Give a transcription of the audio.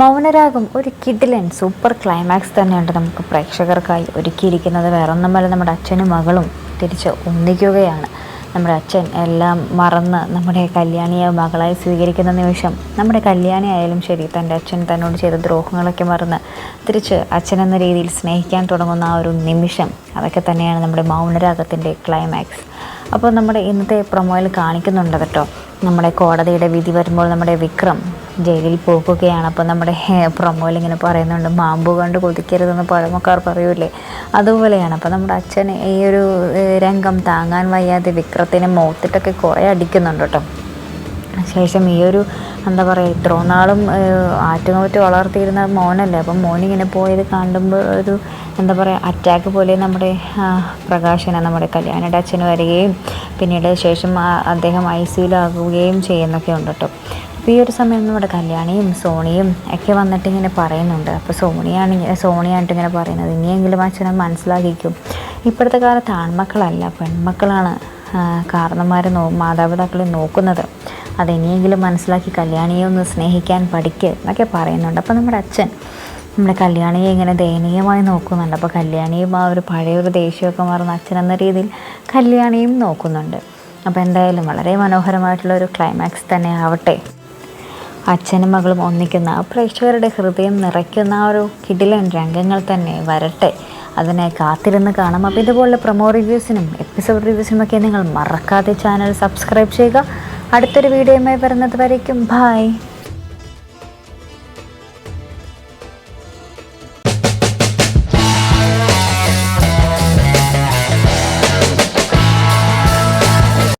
മൗനരാഗം ഒരു കിഡിലൻ super climax തന്നെയുണ്ട് നമുക്ക് പ്രേക്ഷകർക്കായി ഒരുക്കിയിരിക്കുന്നത്. വേറൊന്നുമല്ല നമ്മുടെ അച്ഛനും മകളും തിരിച്ച് ഒന്നിക്കുകയാണ്. നമ്മുടെ അച്ഛൻ എല്ലാം മറന്ന് നമ്മുടെ കല്യാണിയെ മകളായി സ്വീകരിക്കുന്ന നിമിഷം നമ്മുടെ കല്യാണി ആയാലും ശരി തന്റെ അച്ഛൻ തന്നോട് ചെയ്ത ദ്രോഹങ്ങളൊക്കെ മറന്ന് തിരിച്ച് അച്ഛൻ എന്ന രീതിയിൽ സ്നേഹിക്കാൻ തുടങ്ങുന്ന ആ ഒരു നിമിഷം അതൊക്കെ തന്നെയാണ് നമ്മുടെ മൗനരാഗത്തിന്റെ ക്ലൈമാക്സ് അപ്പോൾ നമ്മുടെ ഇന്നത്തെ പ്രൊമോയിൽ കാണിക്കുന്നുണ്ട് കേട്ടോ. നമ്മുടെ കോടതിയുടെ വിധി വരുമ്പോൾ നമ്മുടെ വിക്രം ജയിലിൽ പോക്കുകയാണ്. അപ്പോൾ നമ്മുടെ പ്രൊമോയിൽ ഇങ്ങനെ പറയുന്നുണ്ട് മാമ്പു കണ്ട് കൊതിക്കരുതെന്ന് പഴമക്കാർ പറയൂലേ അതുപോലെയാണ്. അപ്പോൾ നമ്മുടെ അച്ഛൻ ഈ ഒരു രംഗം താങ്ങാൻ വയ്യാതെ വിക്രത്തിനെ മോത്തിട്ടൊക്കെ കുറേ അടിക്കുന്നുണ്ട് കേട്ടോ. ശേഷം ഈ ഒരു എന്താ പറയുക ഇത്രയും നാളും ആറ്റുനോറ്റ് വളർത്തിയിരുന്ന മോനല്ലേ? അപ്പം മോനിങ്ങനെ പോയത് കാണുമ്പോൾ ഒരു എന്താ പറയുക അറ്റാക്ക് പോലെ നമ്മുടെ പ്രകാശന നമ്മുടെ കല്യാണിയുടെ അച്ഛന് വരികയും പിന്നീട് ശേഷം അദ്ദേഹം ഐ സിയിലാകുകയും ചെയ്യുന്നൊക്കെ ഉണ്ട് കേട്ടോ. അപ്പോൾ ഈ ഒരു സമയം നമ്മുടെ കല്യാണിയും സോണിയും ഒക്കെ വന്നിട്ട് ഇങ്ങനെ പറയുന്നുണ്ട്. അപ്പോൾ സോണിയാണ് സോണിയായിട്ട് ഇങ്ങനെ പറയുന്നത്. ഇനിയെങ്കിലും അച്ഛനെ മനസ്സിലാക്കിക്കും. ഇപ്പോഴത്തെ കാലത്ത് ആൺമക്കളല്ല പെൺമക്കളാണ് കാരണന്മാരെ നോ മാതാപിതാക്കളെ നോക്കുന്നത്. അതെനിയെങ്കിലും മനസ്സിലാക്കി കല്യാണിയെ ഒന്ന് സ്നേഹിക്കാൻ പഠിക്ക് എന്നൊക്കെ പറയുന്നുണ്ട്. അപ്പോൾ നമ്മുടെ അച്ഛൻ നമ്മുടെ കല്യാണിയെ ഇങ്ങനെ ദയനീയമായി നോക്കുന്നുണ്ട്. അപ്പോൾ കല്യാണിയും ആ ഒരു പഴയൊരു ദേഷ്യമൊക്കെ മാറുന്ന അച്ഛൻ എന്ന രീതിയിൽ കല്യാണിയും നോക്കുന്നുണ്ട്. അപ്പോൾ എന്തായാലും വളരെ മനോഹരമായിട്ടുള്ള ഒരു ക്ലൈമാക്സ് തന്നെ ആവട്ടെ. അച്ഛനും മകളും ഒന്നിക്കുന്ന പ്രേക്ഷകരുടെ ഹൃദയം നിറയ്ക്കുന്ന ആ ഒരു കിടിലൻ രംഗങ്ങൾ തന്നെ വരട്ടെ. അതിനെ കാത്തിരുന്ന് കാണാം. അപ്പോൾ ഇതുപോലുള്ള പ്രൊമോ റിവ്യൂസിനും എപ്പിസോഡ് റിവ്യൂസിനും ഒക്കെ നിങ്ങൾ മറക്കാതെ ചാനൽ സബ്സ്ക്രൈബ് ചെയ്യുക. അടുത്തൊരു വീഡിയോയുമായി വരുന്നത് വരയ്ക്കും. ബായ്